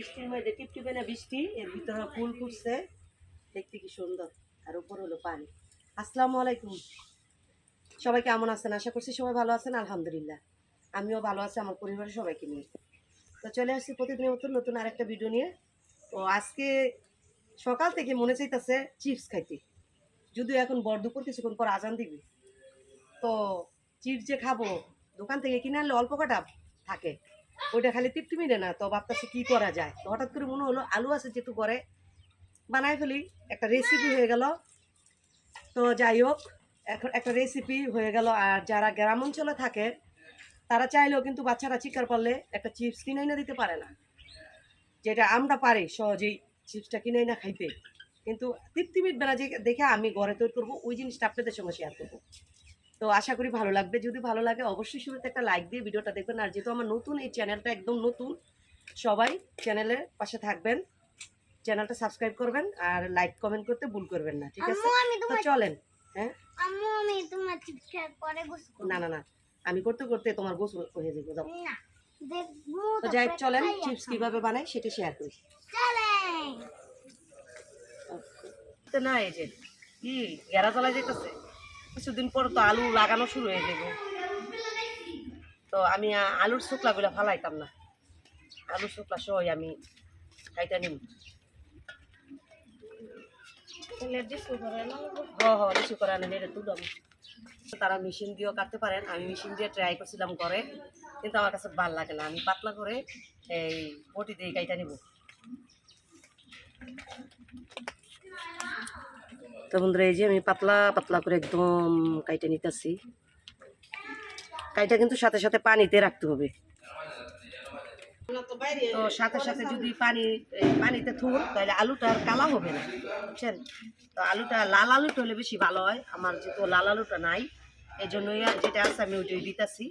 বৃষ্টির মধ্যে টিপটিপে না বৃষ্টি, এর ভিতরে ফুল ফুটছে। দেখতে কি সুন্দর। আর উপর হলো পানি। আসসালামু আলাইকুম। সবাই কেমন আছেন? আশা করছি সবাই ভালো আছেন, আলহামদুলিল্লাহ। আমিও ভালো আছি, আমার পরিবারের সবাইকে নিয়ে। তো চলে আসছি প্রতিদিনের মতন নতুন আরেকটা ভিডিও নিয়ে। তো আজকে সকাল থেকে মনে চাইতেছে চিপস খাইতে। যদিও এখন বড় দুপুর কিছুক্ষণ পর আজান দিবি। তো চিপস যে খাব, দোকান থেকে কিনে আনলে অল্প কটা থাকে। ওইটা খালি তৃপ্তি মিলে না, তো ভাবতেছে কি করা যায়? তো হঠাৎ করে মনে হলো আলু আছে যেহেতু করে বানাই ফেলি, একটা রেসিপি হয়ে গেল। তো যাই হোক, এখন একটা রেসিপি হয়ে গেল, আর যারা গ্রাম অঞ্চলে থাকে, তারা চাইলেও কিন্তু বাচ্চারা চিকার পারলে একটা চিপস কিনে না দিতে পারে না। যেটা আমরা পারি সহজেই চিপসটা কিনে না খাইতে। কিন্তু তৃপ্তি মিটবে না যে দেখে আমি ঘরে তৈরি করব, ওই জিনিসটা আপনাদের সঙ্গে শেয়ার করব। তো আশা করি ভালো লাগবে। যদি ভালো লাগে অবশ্যই শুরুতে একটা লাইক দিয়ে ভিডিওটা দেখবেন। আর যেহেতু আমার নতুন এই চ্যানেলটা একদম নতুন সবাই চ্যানেলের পাশে থাকবেন। চ্যানেলটা সাবস্ক্রাইব করবেন আর লাইক কমেন্ট করতে ভুল করবেন না ঠিক আছে? তো চলেন হ্যাঁ? আম্মু আমি তোমার চিপস পরে গোসল না না না আমি করতে করতে তোমার গোসল হয়ে যাব যাও। না দেখব তো যাই চলেন চিপস। কীভাবে বানাই সেটা শেয়ার করি। চলেন। তো না এই যে কি গেরা চলা যেতেছে কিছুদিন পর তো আলু লাগানো শুরু হয়ে যাবে। তো আমি আলুর শুকলাগুলো ফালাইতাম না। আলুর শুকলা সহই আমি খাইতে নিব হ হ লিচু করে তারা মেশিন দিয়েও কাটতে পারেন। আমি মেশিন দিয়ে ট্রাই করছিলাম করে কিন্তু আমার কাছে ভালো লাগে না। আমি পাতলা করে এই বটি দিয়ে কাইটা নিব। তো বন্ধুরা, এই যে আমি পাতলা পাতলা করে একদম কাইটা নিতেছি। কাইটা কিন্তু সাথে সাথে পানিতে রাখতে হবে। তো সাথে সাথে যদি পানি পানিতে থুন, তাহলে আলুটা আর কালা হবে না, বুঝছেন? তো আলুটা, লাল আলুটা হলে বেশি ভালো হয়। আমার যেহেতু লাল আলুটা নাই, এই জন্যই যেটা আছে আমি ওইটাই দিতেছি।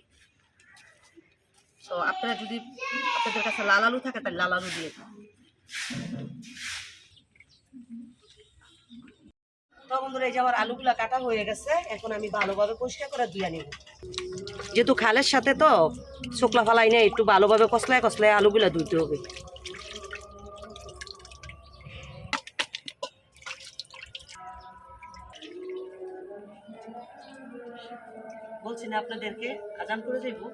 তো আপনারা যদি আপনাদের কাছে লাল আলু থাকে, তাহলে লাল আলু দিয়ে তো বন্ধুরা এই যে আমার আলুগুলা কাটা হয়ে গেছে এখন আমি ভালোভাবে পরিষ্কার করে ধুয়ে নিব। যেহেতু খালের সাথে তো শুকলা ফালাই নেই একটু ভালোভাবে কসলায় কসলায় আলুগুলা ধুইতে হবে। বলছি না আপনাদেরকে আজান করে দেবো।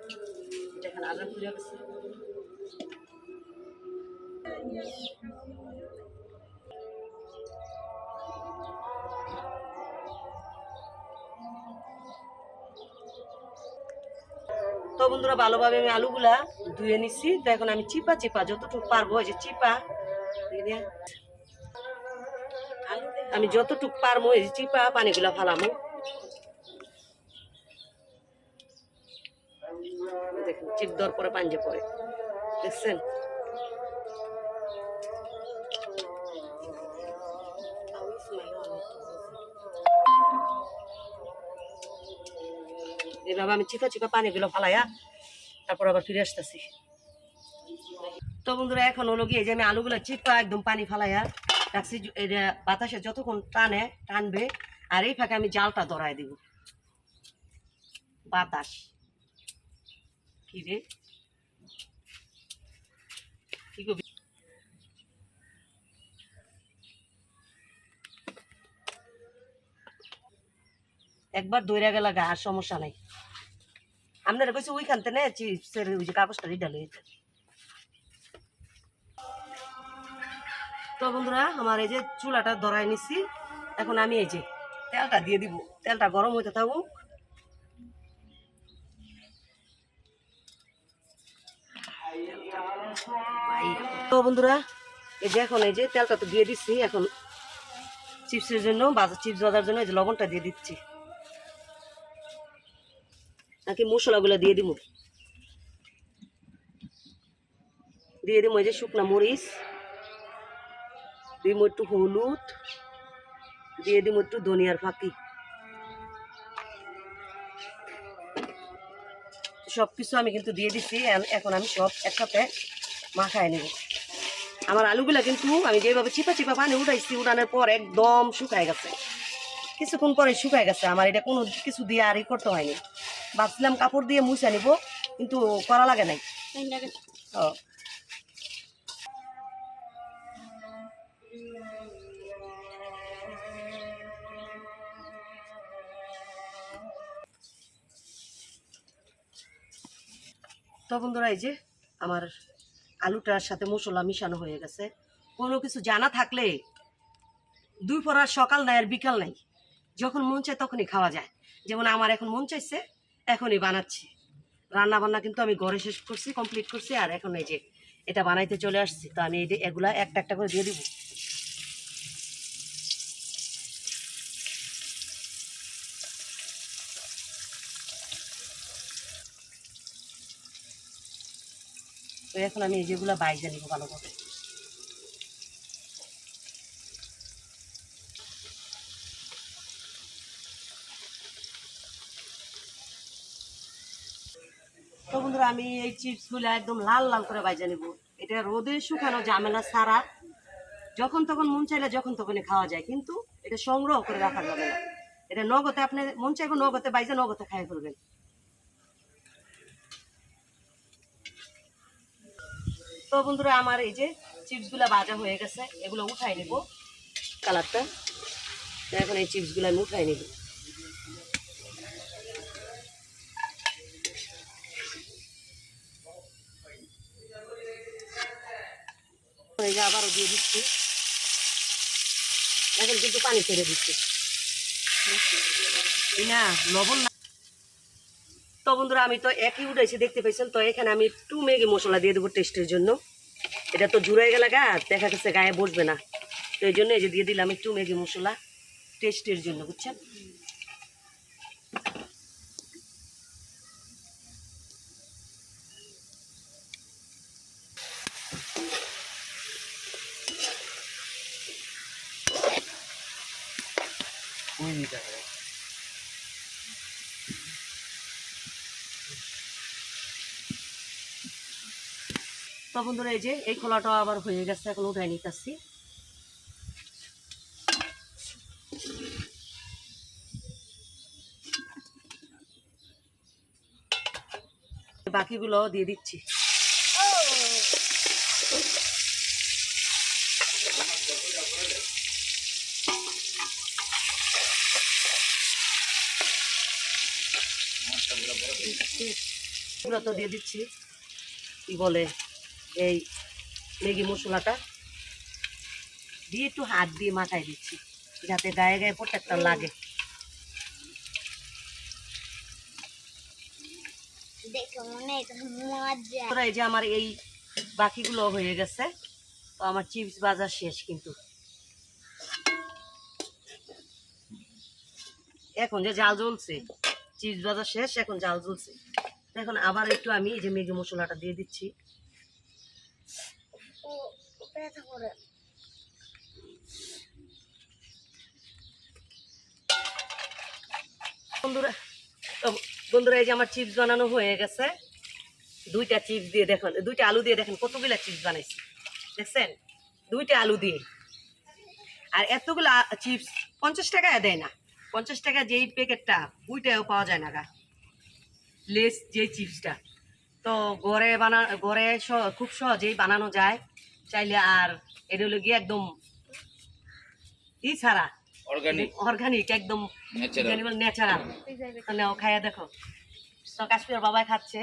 দেখেন আজান করে গেছে। তো বন্ধুরা, ভালোভাবে আমি আলুগুলা ধুয়ে নিচ্ছি তো এখন আমি চিপা চিপা, যতটুকু পারব এই যে চিপা। আমি যতটুকু পারব, এই যে চিপা, পানিগুলা ফালামো দেখুন, চিপ দেওয়ার পরে পাঞ্জে পরে দেখছেন? এভাবে আমি চিকা চিকা পানিগুলো ফালাইয়া তারপর আবার ফিরে আসতেছি। তো বন্ধুরা, এখন হলো গিয়ে যে আমি আলুগুলো চিকা একদম পানি ফালাইয়া রাখছি এটা বাতাসে যতক্ষণ টানে, টানবে, আর এই ফাঁকে আমি জালটা ধরায় দিব। বাতাস। কি রে কি করবি একবার দৌড়া গেলে গা, আর সমস্যা নাই। আপনারা কইছে ওইখান থেকে চিপসের ওই যে কাগজটা রিডা লইতে তো বন্ধুরা, আমার এই যে চুলাটা ধরাই নিছি। এখন আমি এই যে তেলটা দিয়ে দিব। তেলটা গরম হইতে থাকুক। তো বন্ধুরা, এই যে এখন এই যে তেলটা তো দিয়ে দিচ্ছি এখন চিপসের জন্য, বাজার চিপস বাজার জন্য এই যে লবণটা দিয়ে দিচ্ছি। নাকি মশলাগুলো দিয়ে দিব। দিয়ে দিব যে শুকনা মরিচ দিব একটু হলুদ, দিয়ে দিব একটু ধনিয়ার ফাঁকি। সব কিছু আমি কিন্তু দিয়ে দিচ্ছি এখন আমি সব একসাথে মাখায় নেব। আমার আলুগুলা কিন্তু আমি যেভাবে চিপা চিপা পানি উঠাইছি, উঠানোর পর একদম শুকায় গেছে। কিছুক্ষণ পরে শুকায় গেছে, আমার এটা কোনো কিছু দিয়ে আর করতে হয়নি। ভাবছিলাম কাপড় দিয়ে মুছে নিব কিন্তু করা লাগে নাই। ও। তো বন্ধুরা এই যে আমার আলুটার সাথে মশলা মিশানো হয়ে গেছে। কোনো কিছু জানা থাকলে দুই পরার সকাল নাই আর বিকাল নাই। যখন মন চায় তখনই খাওয়া যায়। যেমন আমার এখন মন চাইছে এখনই বানাচ্ছি। রান্না বান্না কিন্তু আমি ঘরে শেষ করছি কমপ্লিট করছি, আর এখন এই যে এটা বানাইতে চলে আসছি, তো আমি এগুলা একটা একটা করে দিয়ে দিব। তো এখন আমি এই যেগুলা বাইজা নিব ভালো করে। তো বন্ধুরা, আমি এই চিপসগুলো একদম লাল লাল করে বাইজা নিব। এটা রোদে শুকানো ঝামেলা সারা। যখন তখন মন চাইলে যখন তখনই খাওয়া যায়, কিন্তু এটা সংগ্রহ করে রাখা যাবে না। এটা নগদে আপনি মন চাইবে নগদে বাইজা নগদে খাই ফেলবেন। তো বন্ধুরা, আমার এই যে চিপসগুলো ভাজা হয়ে গেছে, এগুলো উঠাই নেব কালারটা। এখন এই চিপসগুলো আমি উঠাই নেব। এই যে আবারও দিয়ে দিচ্ছি। এখন কিন্তু পানি ছেড়ে দিচ্ছি। না লবণ না। তো বন্ধুরা আমি তো একই উঠাইছি দেখতে পাইছেন? তো এখানে আমি একটু ম্যাগি মশলা দিয়ে দেবো টেস্টের জন্য। এটা তো জুড়ে গেলে গা দেখা গেছে গায়ে বসবে না। তো এই জন্য এই যে দিয়ে দিলাম একটু ম্যাগি মশলা টেস্টের জন্য বুঝছেন? তো বন্ধুরা এই যে এই খোলাটা আবার হয়ে গেছে, এখন উঠাই নিতেছি। বাকিগুলো দিয়ে দিচ্ছি। তো দিয়ে দিচ্ছি। কি বলে? এই ম্যাগি মশলাটা দিয়ে একটু হাত দিয়ে মাথায় দিচ্ছি যাতে গায়ে গায়ে প্রত্যেকটা লাগে। এই যে আমার এই বাকিগুলো হয়ে গেছে তো আমার চিপস বাজার শেষ কিন্তু। এখন যে জাল জ্বলছে চিপস বাজার শেষ এখন জাল জ্বলছে। এখন আবার একটু আমি এই যে ম্যাগি মশলাটা দিয়ে দিচ্ছি। ব্যথা করে। বন্ধুরা বন্ধুরা, এই যে আমার চিপস বানানো হয়ে গেছে। দুইটা চিপস দিয়ে দেখুন, দুইটা আলু দিয়ে দেখেন কতগুলা চিপস বানাইছি। দেখছেন? দুইটা আলু দিয়ে। আর এতগুলো চিপস পঞ্চাশ টাকায় দেয় না। পঞ্চাশ টাকা যেই প্যাকেটটা, ওইটাও পাওয়া যায় না গা। লেস যেই চিপসটা। তো গড়ে বানা স- খুব সহজেই বানানো যায়। চাইলে আর এটা হলো গিয়ে একদম ই ছাড়া। অর্গানিক অর্গানিক একদম ন্যাচারাল ন্যাচারাল নাও খাইয়া দেখো। তো কাশ্মীর বাবাই খাচ্ছে।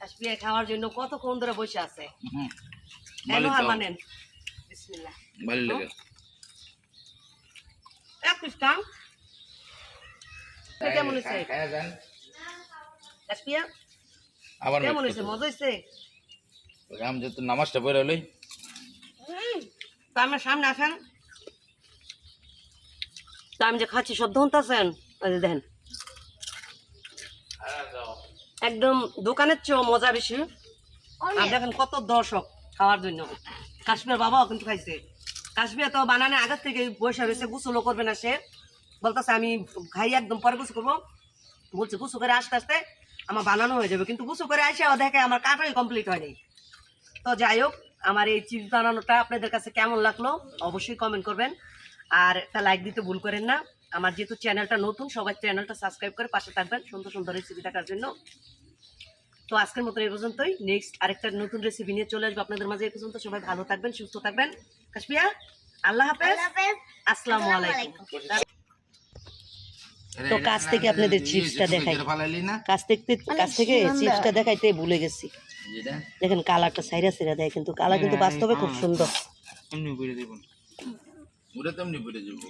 কাশ্মীর খাওয়ার জন্য কতক্ষণ ধরে বসে আছে। মানেন বিসমিল্লাহ। ভালো লাগে। এক পিস কেমন হয়েছে? কাশ্মীর? আবার কেমন হয়েছে? মজা হয়েছে? হবে। আমি নামাজটা পড়ে হলোই তো আমার সামনে আসেন। তো আমি যে খাচ্ছি সব দেখেন। একদম দোকানের চেয়েও মজা বেশি। আর দেখেন কত দর্শক খাওয়ার জন্য। কাশ্মীর বাবাও কিন্তু খাইছে। কাশ্মীর তো বানানে আগের থেকে বসে রয়েছে গুছলও করবে না সে। বলতেছে আমি খাই একদম পরে গুছু করব। বলছে গুছু করে আস্তে আস্তে আমার বানানো হয়ে যাবে। কিন্তু গুছু করে আসে দেখে আমার কাটাই কমপ্লিট হয়নি। তো যাই হোক আমার এই চিপস বানানোটা আপনাদের কাছে কেমন লাগল অবশ্যই কমেন্ট করবেন। আর একটা লাইক দিতে ভুল করেন না। আমার যেহেতু চ্যানেলটা নতুন সবাই চ্যানেলটা সাবস্ক্রাইব করে পাশে থাকবেন সুন্দর সুন্দর রেসিপি দেখার জন্য। তো আজকের মতো এই পর্যন্তই। নেক্সট আরেকটা নতুন রেসিপি নিয়ে চলে আসব আপনাদের মাঝে। এই পর্যন্ত সবাই ভালো থাকবেন সুস্থ থাকবেন। কাশ্মিয়া আল্লাহ হাফেজ। আল্লাহ হাফেজ। আসসালামু আলাইকুম। তো কাছ থেকে আপনাদের চিপসটা দেখাই। কাছ থেকে কাছ থেকে চিপসটা দেখাইতে ভুলে গেছি। দেখেন কালারটা সাইরা সাইরা দেয় কিন্তু কালার কিন্তু বাস্তবে খুব সুন্দর। ওটা এমনি ঘুরে যাব